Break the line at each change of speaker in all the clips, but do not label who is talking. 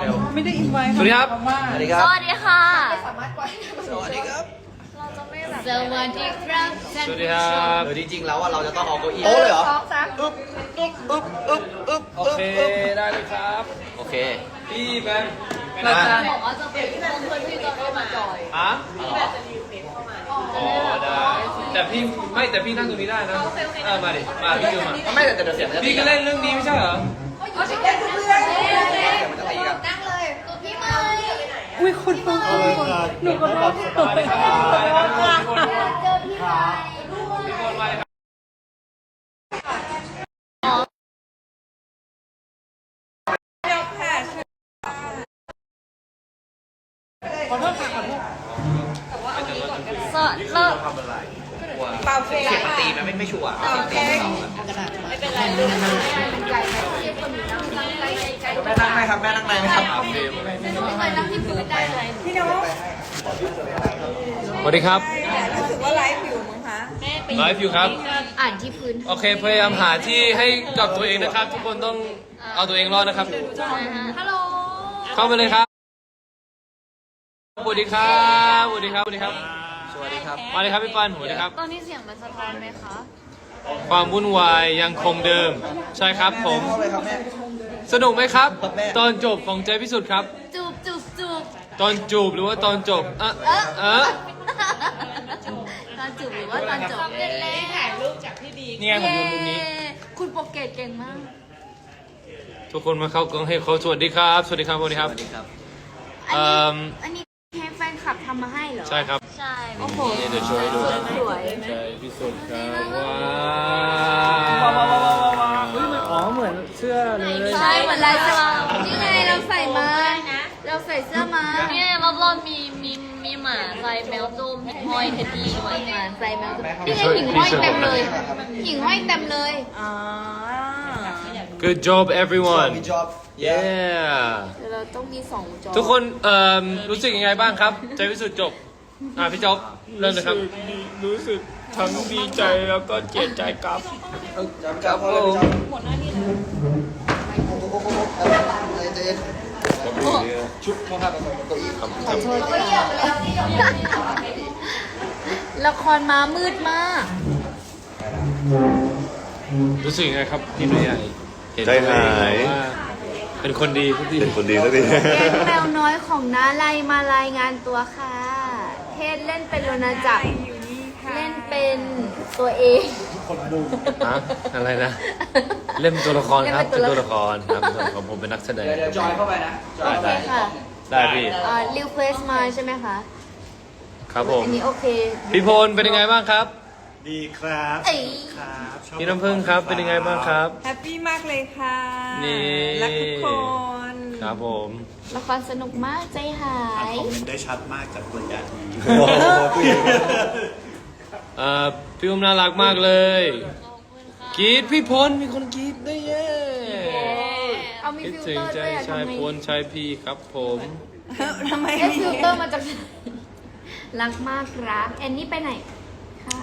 เร็ว
ไม่ได้อินไว้
สวัสดีครับ
เพาะว่า
สวัสดีค
ส
รับ
วัสดีค่ะ
สวัสดีครับ
เราจะไม่แบบสวัสดีครับ
สวัสดีครับ
เออจริงๆแล้วอะเราจะต้องเอาเก้าอี้
โต๊ะเลยเหรอ
สองสาม
อึ๊บอึ๊บอึ๊บอึ๊บอึ๊บ
โอเคได้เลยครับ
โอเค
พี่แบม
เราจะ
บอกว่าจะเป็นเพื่อนที่จะเข้ามาจอย
อะอ๋อได้แต่พี่ไม่แต่พี่นั่งตรงนี้ได้นะเออมาดิมาพี่ดูมา
ไม่แต่เดี๋ยวเสียงมันจะตี
พี่ก็เล่นเรื่องนี้ไม่ใช่เหรอ
มัน จะตีกัน
พี่ไม้
อุ้ยคุณฟังหนูก็ร้องตกไป
เจอพี่ไม้ด้วย
ขอโทษค่ะขอโทษ
สวัสดีครับ
เป่าเฟ
เสียงมันตีมันไม่ไม่ชัวร์
เป่าเค้ก
ไม่เป็นไรลูกมันไกลไหม
แม่นั่งไหมครับแม่นั่งไหมครับ
ไม่ต้องไปนั่งที่พื้นได้เลย
พี่น้อง
สวัสดีครับ
รู้สึกว่าไลฟ์อยู่มั้งคะ
ไลฟ์อยู่ครับ
อ่านที่พื้น
โอเคพยายามหาที่ให้กับตัวเองนะครับ ทุกคนต้องเอาตัวเองรอดนะครับ
ฮัลโหล
เข้ามาเลยครับสวัสดีครับสวัสดีครับสวัสดีครับ
สวัสดีครับ
มาเลยครับพี่ปันสวัสดีครับ
ตอนนี้เสียงมันสะท้อนไหมคะ
ความวุ่นวายยังคงเดิม ใช่ครับผม
เข้าเลยครับแม่
สนุกไหมครับ
ครับแม่
ตอนจบของใจพิสุทธิ์ครับ
จูบจูบจูบ
ตอนจูบหรือว่าตอนจบเอะ
เออ
เอะ
ตอนจูบหรือว่าตอนจบเล่นถ่ายรูปจากที่ดี
นี่ไงผมอยู่มุมนี้
คุณโปรเกตเก่งมาก
ทุกคนมาเข้ากล้องให้เขาสวัสดีครับ สวัสดีครับสวัสดีครับ
สวัสดีครับ
อัน
เอิ่
นี้
ม
อันนี้แค่แฟนคลับทำมาให้เหรอ
ใช่ครับ
ใช่ โอ้โห
นี่เดี๋ยวช่วยดู
สวย
ใจพิสุทธิ์ครับว้า
อ๋อเหมือนเสื้อเลย
ใช่เห มือนลายสลามนี่ไงเราใส่มาเราใส่เสื้อมาเนี่ยรอบๆมีมีมีหมาใส่แมวโจมหิ่งห้อยเท็ดดี้ด้วยหมาใส่แมวโจมนี่ไงหิ่งห้อยเต็มเลยหิ่งห้อยเต็มเลย
อ๋อ
Good job everyone
มีจ็อบ
yeah
เดี๋ยวเราต้องมีสองจอ
ทุกคนเอ่อรู้สึกยังไงบ้างครับ ใจพิสุทธิ์จบ อ่าพี่จ๊อบเริ่มเลยครับ
รู้สึกทั้งดีใจแล้วก็เจ็บใจครับ
จับ จับเขาเลยจับหมดหน้าที่เลยโอ้โหโอ้โหโอ้โหใจเย็นชุดโทษครับ
ขอโทษค่ะละครมามืดมาก
รู้สึกยังไงครับพี่หนุ่ยใหญ่เห็น
ใจหาย
ว่าเป็นคนดีทุกที
เป็นคนดีสักที
แก๊งแมวน้อยของน้าไลมารายงานตัวค่ะ เทศเล่นเป็นโรนาจักร เล่นเป็นตัวเอง
ฮะอะไรนะ เล่นเป็นตัวละครครับ
เล่
เป็น
นเป็น
ตั
ตัวว
ละ
ละ
ค
ค
รครับส่วนของผมเป็นนักแสดง
เดี๋ยวเดี๋ยวจอยเข้าไปนะ
โอเคค่ะ
ได้พี่
อ่าริวเควสมาใช่ไหมคะ
ครับผม
อันนี้โอเค
พี่พลเป็นยังไงบ้างครับ
ดีครับ
เอ้ย
ครับชอบ
พี่น้ำพึ่งครับ เป็นยังไงบ้างครับ
แฮปปี้มากเลยค่ะ
นี่
รักทุกคน
ครับผม
ละครสนุกมากใจหา
อ่าน
ย
คอมเมนต์ได้ชัดมากจากตัวอย่าง
เอ่ อพี่อุ้มน่ารักมากเลยกรีดพี่พลมีคนกรีดได้วยเย้
เอามี
คิด
ฟิล
ถึ
เต
ง
อร์
ใจ
ด้วยอะ
ชาย
ทำไม
พลชายพี่ครับผม
ทำไม
ได้
มี
ฟิลเตอร์มาจากไหนรักมากรักแอนนี่ไปไหนคะ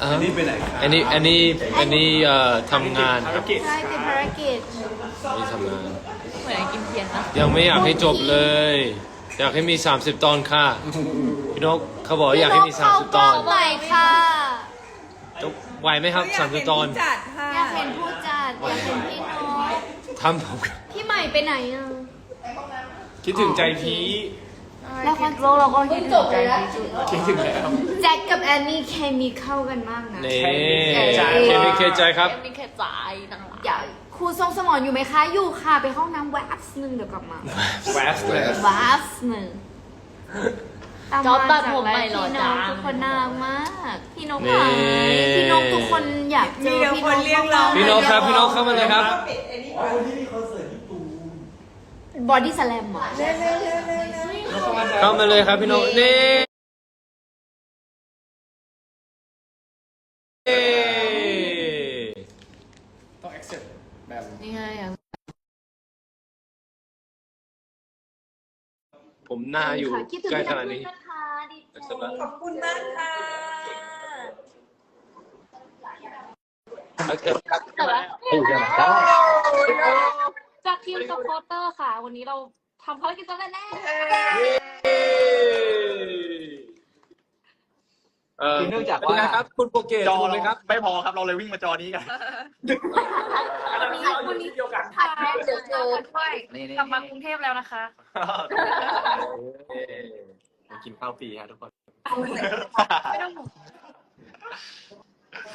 อันนี้ไปไหนครับ
อันนี้อันนี้อันนี้เอ่อทำงานครับ
ใช่ติดภารกิจ
นี่ทำงาน
เหมือนกินเทียนนะ
ยังไม่อยากให้จบเลย อยากให้มี 30 ตอนค่ะ พี่นกเขาบอกว่าอยากให้มี 30 ตอน
ใหม่ค่ะ
จะไหวไหมครับ
อยากเห็น
30 ตอน
ผู้จัดค่ะ
อยากเห็นผู้จัดอยากเห็นพี่น้อง
ทำผม
พี่ใหม่ไปไหนอะ
คิดถึงใจพี
ละครโลกเราก็คิดถึงใจพี่จุด
คิดถึงแล้ว
แจ็คกับแอนนี่เคมีเข้ากันมากนะ
นี่
ใจ
เคมีเคใจครับ
มีแค่ใจนังอย่า ครูทรงสมอนอยู่ไหมคะ อยู่ค่ะ ไปห้องน้ำแวบหนึ่งเดี๋ยวกลับมา
แวสเลย
แวบหนึ่ง
จอบตัดผมใหม่เหรอ
พี่น้อง
จ๊ะ
ทุกคนน่ารักมาก พี่นกหายพี่นกทุกคนอยากเจ
มี
อ
เดี๋ยว
พี่
คน
นก
เรียกเรา
พี่นกครับพี่นกเข้ามาเลยครับ
บอดี้สแลมเหรอ
เข้ามาเลยครับพี่นกนี่เอ้
นี่ไงอะ
ผมหน้าอยู่
ค่ะคิดถึง
ใกล้
พี่
ข
นก
นาดนี้
นะคะดีใจ
สำหรับ
ขอบคุณมากค่ะ
โอเค
จากทีมซัพพอร์เตอร์ค่ะ วันนี้เรา
ทำภารกิจสำเร็จแล้ว
เออ
คือเนื่องจาก
เป็น
ว่า
ไงครับ คุณโปรเกต
จอ
ถูกไหม
เรา
ครับ
ไม่พอครับเราเลยวิ่งมาจอนี้กัน
ขาดแม่เดี๋ยวเจอ
นี่นี่
กลับมากรุงเทพแล้วนะคะ
กินข้าวฟรีฮะทุกคน
ไม่ต้องห่วง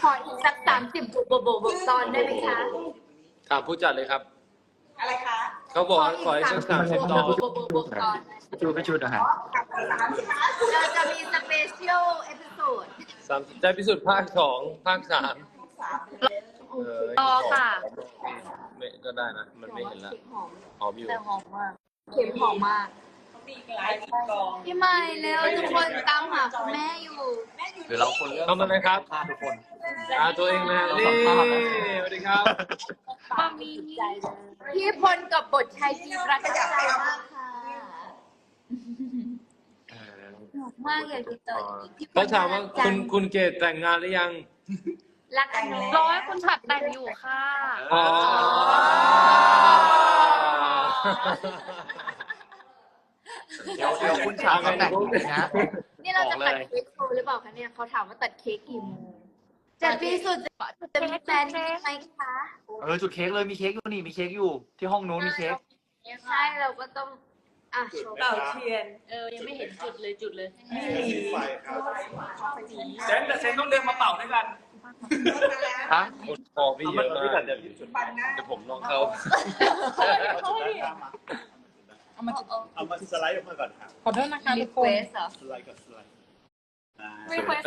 ขออีกสักสามสิบบุกโบกตอนได้ไหมคะ
ถามผู้จัดเลยครับ
อะไรคะ
เขาบอกให้ขอให้สักสามสิบตอน
บุกโบกตอน
ชูไปชุดนะฮะ
เราจะมีสเปเชียลเอพิโซ ด
สามใจพิสูจน์ภาคสองภาคสามเออ
รอค่ะ
ไม่ก็ได้นะ มันไม่เห็นละหอมอยู่
แต่หอมมากเข็มหอมมาก
ตีกลายตีกอง
พี่ใหม่แล้วทุกคนตามหาคุณแม่อยู่
หรือเราคนเริ่ม
เข้ามาเลยครับ
ฆ่าทุกคน
อาตัวเองนะนี่สวัสดีครับ
มามี
พี่พลกับบทชายจีประทับใจมากค่ะหนุ กมากเลยพี่เตยพี่พล
เขาถามว่าคุณคุณเกดแต่งงานหรือยัง
รักกันเน
รอ
อะ
ให้คุณฉัดแต่งอยู่ค่ะ
อ๋อ
เดี๋ยวเดี๋ยวคุณฉากเขาแต่งจริงๆนะ
นี่เราจะ
บอก
ตัด
เลย
เค้กโชว์หรือเปล่าคะเนี่ยเขาถามว่าตัดเค้กกี่โมงจะพี่สุดจะมีแฟนไหมคะ
เออจุดเค้กเลยมีเค้กอยู่นี่มีเค้กอยู่ ที่ห้องนู้นมีเค้ก
ใช่เราก็ต้อง อะโชว์
เป่าเทียน
เออ ยังไม่เห็นจุดเลยจุดเลย
ไม่มี
เซนแต่เซนต้องเดินมาเป่าด้วยกัน
ฮะ
คนคอพี่เยอะมาก
ปันนะ
เดี๋ยวผมลองเข้า
เอามาสไลด์ออกมาก่อนครับ
ขอโทษนะคะ
รี
ทุก
เคว
คน
สเหรอ
สไลด์ก่อนสไลด์อ่า
รีเควส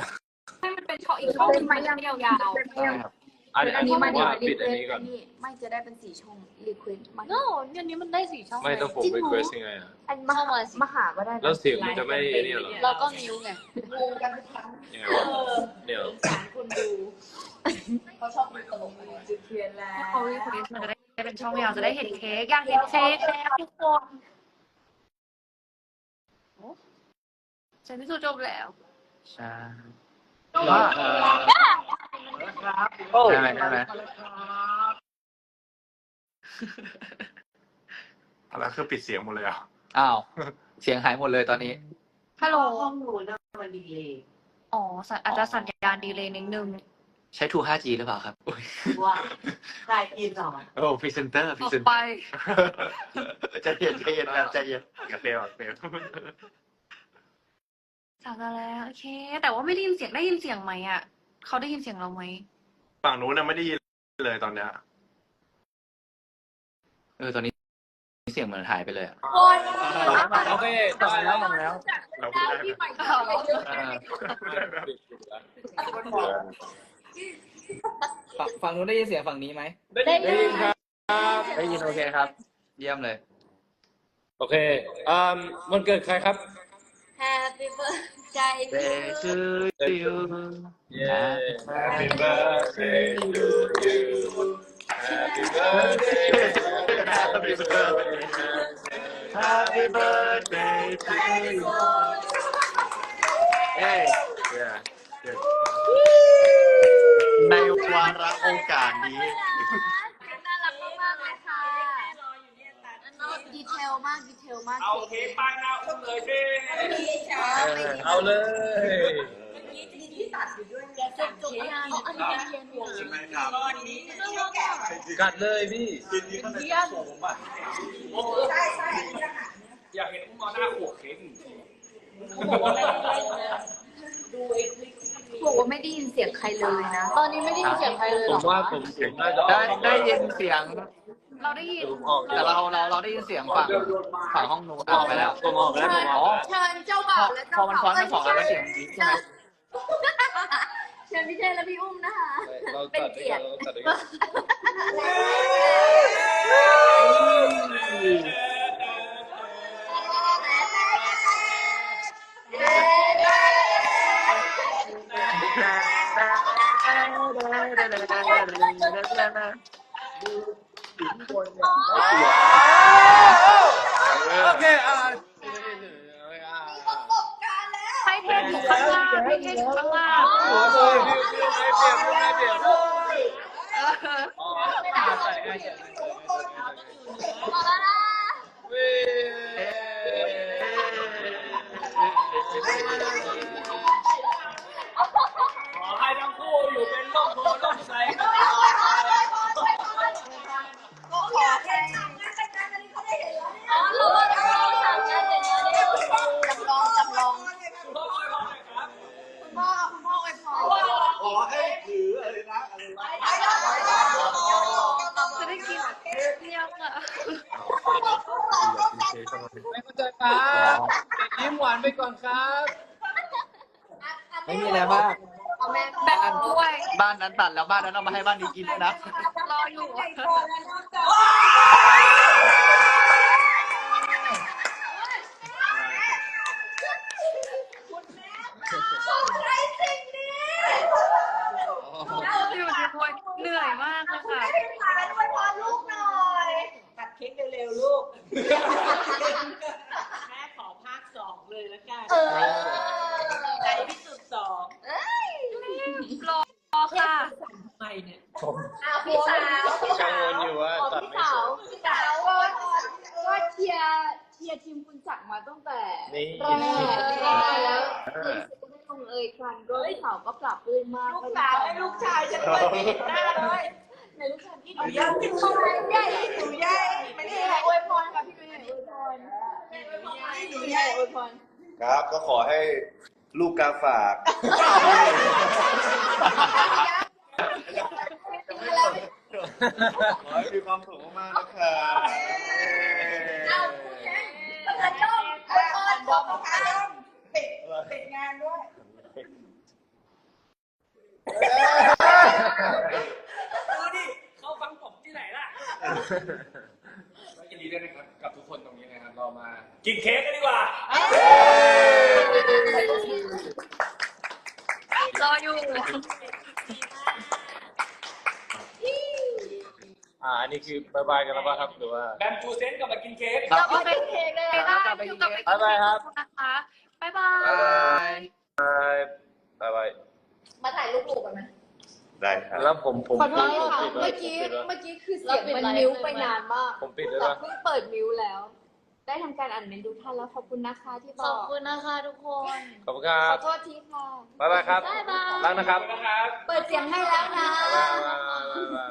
ให้มันเป็นช่องอีกช่องหนึงไหมยาว
ได้ครับ
อัน
อั
อั
น
น
นี้
นี้
มา
ว่า
เดี๋ยวรี
ปิด
เคว
อัน
ส
นี้ก่อน
นี่ไม่จะได้เป็นสีช่องรีเควสมา
ๆโน่อันนี้มันได้สี่ช่อง
ไม่ต้องผม
จริง
รี
เหรอ
เควสยังไงอะ
อันมหามหาก็ได้นะ
แล้วเสียงมันจะไม่เนี่ยเหรอ
เราก็นิ้วไง
งงกันทุกครั้ง
ยังไงวะเนี่ยเหรอ
เขาชอบดูตลกจุดเทียนแล้ว
เขารีเควสมันจะได้เป็นช่องยาวจะได้เห็นเค้กอยากเห็นเค้กแล้วทุกคนฉันพิสูจน์จบแล้ว
ใช่ว่า ได้ไหมได้ไหม
แล้วคือปิดเสียงหมดเลยอะ
อ้าว เสียงหายหมดเลยตอนนี้
ฮัลโหล
ห้องหนูนะมันดีเลย
อ๋อสัญอาจจะสัญญาณดีเลยนิดนึง
ใช้ True 5G หรือเปล่าครับอุ๊ย
ว่าใช่กินหรอ
โอ้พรีเซนเตอร์พรี
ต่อ
เซนเต
ไป
อร์ใจเย็นใจเย็นแบบใจเย็น
กระเฟลกระเฟล
สั่งกันแล้วโอเค แต่ว่าไม่ได้ยินเสียงได้ยินเสียงไหมอะ เขาได้ยินเสียงเราไหม
ฝั่งนู้นน่ะไม่ได้ยินเลยตอนเนี้ย
เออตอนนี้เสียงเหมือนหายไปเลยอะ
คน
โอเคต่อแล้ว
แล้ว
เราพูดได้
พี่
ไหม
ใหม่เข้าไปเยอะ
อ่า
ฝั่งฝั่งนู้นได้ยินเสียงฝั่งนี้ไหม
ได้ยินครับ
ได้ยินโอเคครับ เยี่ยมเลย
โอเคอ่าวันเกิดใครครับ
แฮปปี้เบิร์ดใจ
Day to you
Happy birthday to you Happy birthday
Happy birthday Happy birthday to you เอ้ย
Yeah
ในวาระโอกาสนี้
น่ารักมากๆเลยค่ะดีเทล มากดีเทลมาก
เอาเค้กป้ายหน้าอุ้มเลยสิ
เอาเลย
จุกๆนะอันนี้เป็นเทียนหัว
ใช่ไหมครับ
กัดเลยพี่
กินนี้มันเป็นโสมอะ
อยากเห็นอุ้มเอาหน้าขวบเค้กหนึ่งที
บอกว่าไม่ได้ยินเสียงใครเลยนะ
ตอนนี้ไม่ได้ยินเสียงใครเลย
ผ
เหรอ
มว่าผมผมน่าจะ
ได้ได้ยินเสียง
เราได้ยิน
ผมออก
แต่เราเราเราได้ยินเสียงฝั่งฝั่งห้องนู้นออกไปแล้ว
ผมออกแล้วผมออกแล้ว
เชิญเจ้าบ่าวและ
พ
เจ้า
อมัน
สาว
ซ้อนกันสองอันแล้วเสียงดีใช่ไหม
เชิญพี่เจและพี่อุ้มนะคะ
เรา
เป็น
ตัดด้ว
เกี
ย
ย
กั
ร
น
ติ
เราตัดด้วยกันโม่
มีอะไรมาก
แบ่งด้วย
บ้านนั้นตัดแล้วบ้านนั้นเอามาให้บ้านนี้กินด้วยนะ
รออยู่อยู่ในพวยเหนื่อยมากเลยค่ะ
ตัดเค้กเร็วๆลูก แม่ขอภาคสองเลยละกัน
เออ
ใจพิสุดสอง
รอรอค่ะ
ทำไมเนี่ย
อะพี่สาว
กังวลอยู่ว่าตัด
พี่
ไม่
สา
ส
ว
วย
พี่สาวว่าว่าเชียร์เชียร์ทีมคุณจักรมาตั้งแต่
นี่
แรกแรกแล้วทีมสุดได้ลงเอยกันก็พี่สาวก็ปรับปลื้มมาก
ลูกสาวและลูกชายฉันด้วยไม่เห็นหน้าเลย
ในลูกชายพี่หนูย่าพี่เข้ามาใหญ่
หนูย่าไม่
พี่
ได้
หนูอวยพรค่ะพี่หนูอวยพรพี่หนูใหญ่อวยพร
ครับก็ขอให้ ลูกกาฝาก ขอให้มีความสุขมากๆนะครับ
เอาคุณแม่ต้องอวยพรบอกค่ะ
ติดงานด้วยดูดิเขาฟังผมที่ไหนล่ะ
ยินดีด้วยนะครับกับทุกคนตรงนี้นะครับเรามา
กินเค้กกันดีกว่า
รออยู่
อ่าอันนี้ คือบายบายกันแล้วป่ะครับหรือว่า
แบมจูเซนกลับมากินเค้ก
เราไปเป็นเค้กเลย
ไป
นะ
ได้อยู่กับไป
บ๊ายบายครับ
นะคะบ๊ายบาย
บาย บายบาย
มาถ่ายรูปหมู่กันไหม
ได้ครับ
แล้วผมผม
ขอโทษค่ะ
ปิดไว้
เมื่อกี้
ปิดไว้
เมื่อกี้คือเสียงมันมิ้วไปนานมาก
ผมปิดด้วย
แต่
ปะ
เพิ่งเปิดมิ้วแล้ว ได้ทำการอ่านเมนดูท่านแล้วขอบคุณนะคะที่บ
ข
อ
อกบคุณนะคะทุกคน
ขอบคุณครั
ข
บ
อโทษทีค่ะ
บ๊ายบายครับ
บ๊ายบาย
รักนะครับ
เปิดเสียงให้แล้วนะ
บ๊ายบายบ๊ายบายบ๊ายบาย